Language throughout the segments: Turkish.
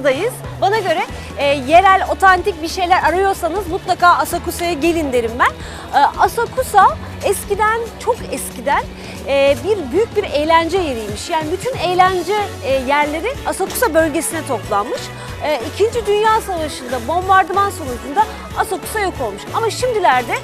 Asakusa'dayız. Bana göre e, yerel, otantik bir şeyler arıyorsanız mutlaka Asakusa'ya gelin derim ben. E, Asakusa eskiden, çok eskiden e, bir büyük bir eğlence yeriymiş. Yani bütün eğlence e, yerleri Asakusa bölgesine toplanmış. E, İkinci Dünya Savaşı'nda bombardıman sonucunda Asakusa yok olmuş. Ama şimdilerde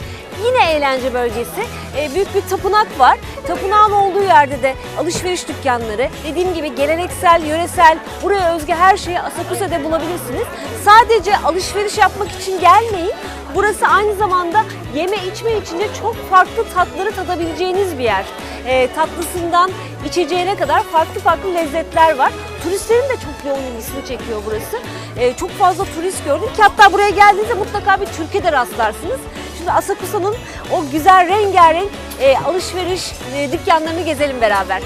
Yine eğlence bölgesi. Ee, büyük bir tapınak var. Tapınağın olduğu yerde de alışveriş dükkanları, dediğim gibi geleneksel, yöresel, buraya özgü her şeyi Asakusa'da bulabilirsiniz. Sadece alışveriş yapmak için gelmeyin. Burası aynı zamanda yeme içme için de çok farklı tatları tadabileceğiniz bir yer. Ee, tatlısından içeceğine kadar farklı farklı lezzetler var. Turistlerin de çok yoğun ilgisini çekiyor burası. Ee, çok fazla turist gördüm ki hatta buraya geldiğinizde mutlaka bir Türkiye'de rastlarsınız. Şimdi Asakusa'nın o güzel rengarenk e, alışveriş e, dükkanlarını gezelim beraber.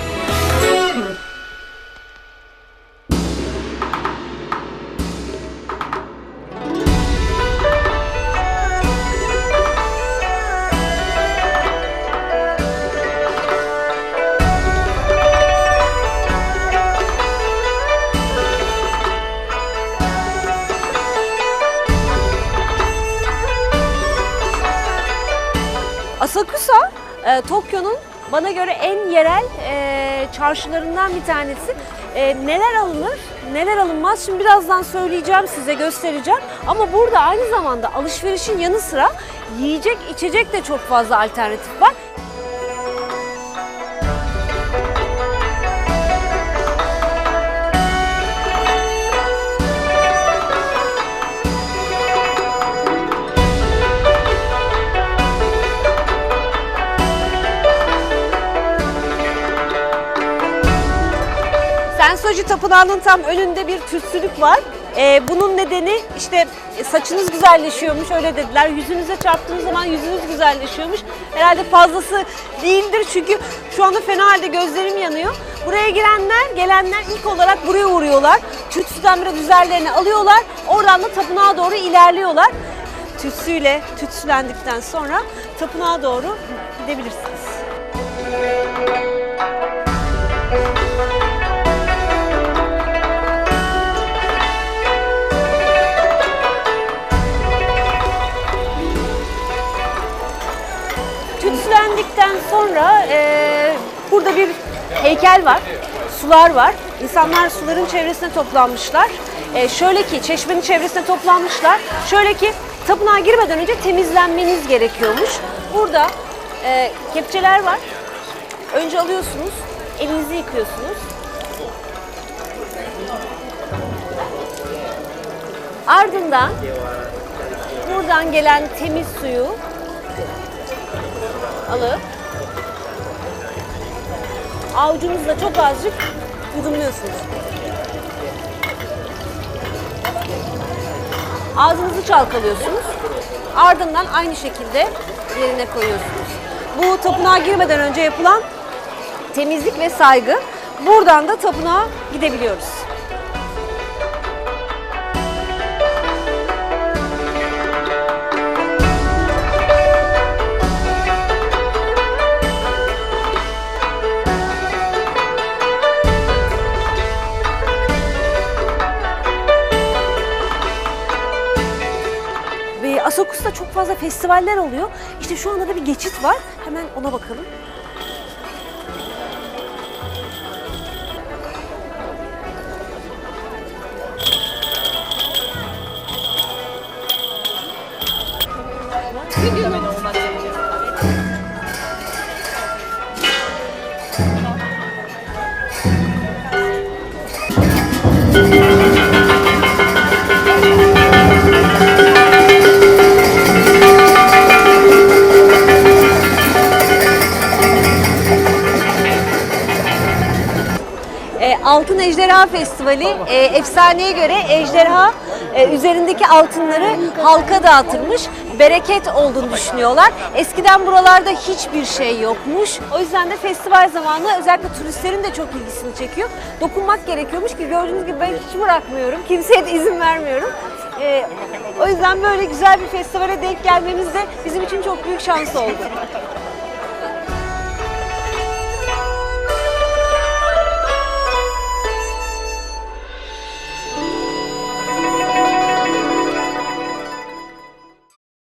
Asakusa, e, Tokyo'nun bana göre en yerel e, çarşılarından bir tanesi. E, neler alınır, neler alınmaz şimdi birazdan söyleyeceğim size, göstereceğim. Ama burada aynı zamanda alışverişin yanı sıra yiyecek, içecek de çok fazla alternatif var. Sensoji Tapınağı'nın tam önünde bir tütsülük var. Ee, bunun nedeni işte e, saçınız güzelleşiyormuş öyle dediler. Yüzünüze çarptığınız zaman yüzünüz güzelleşiyormuş. Herhalde fazlası değildir çünkü şu anda fena halde gözlerim yanıyor. Buraya girenler, gelenler ilk olarak buraya uğruyorlar. Tütsüden biraz üzerlerine alıyorlar. Oradan da tapınağa doğru ilerliyorlar. Tütsüyle tütsülendikten sonra tapınağa doğru gidebilirsiniz. Sonra e, burada bir heykel var, sular var. İnsanlar suların çevresine toplanmışlar. E, şöyle ki çeşmenin çevresine toplanmışlar. Şöyle ki tapınağa girmeden önce temizlenmeniz gerekiyormuş. Burada e, kepçeler var. Önce alıyorsunuz, elinizi yıkıyorsunuz. Ardından buradan gelen temiz suyu alıp avucunuzla çok azıcık yudumluyorsunuz. Ağzınızı çalkalıyorsunuz. Ardından aynı şekilde yerine koyuyorsunuz. Bu tapınağa girmeden önce yapılan temizlik ve saygı. Buradan da tapınağa gidebiliyoruz. Asakusa'da çok fazla festivaller oluyor. İşte şu anda da bir geçit var. Hemen ona bakalım. E, Altın Ejderha Festivali e, efsaneye göre ejderha e, üzerindeki altınları halka dağıtırmış. Bereket olduğunu düşünüyorlar. Eskiden buralarda hiçbir şey yokmuş. O yüzden de festival zamanı özellikle turistlerin de çok ilgisini çekiyor. Dokunmak gerekiyormuş ki gördüğünüz gibi ben hiç bırakmıyorum. Kimseye de izin vermiyorum. E, o yüzden böyle güzel bir festivale denk gelmemiz de bizim için çok büyük şans oldu.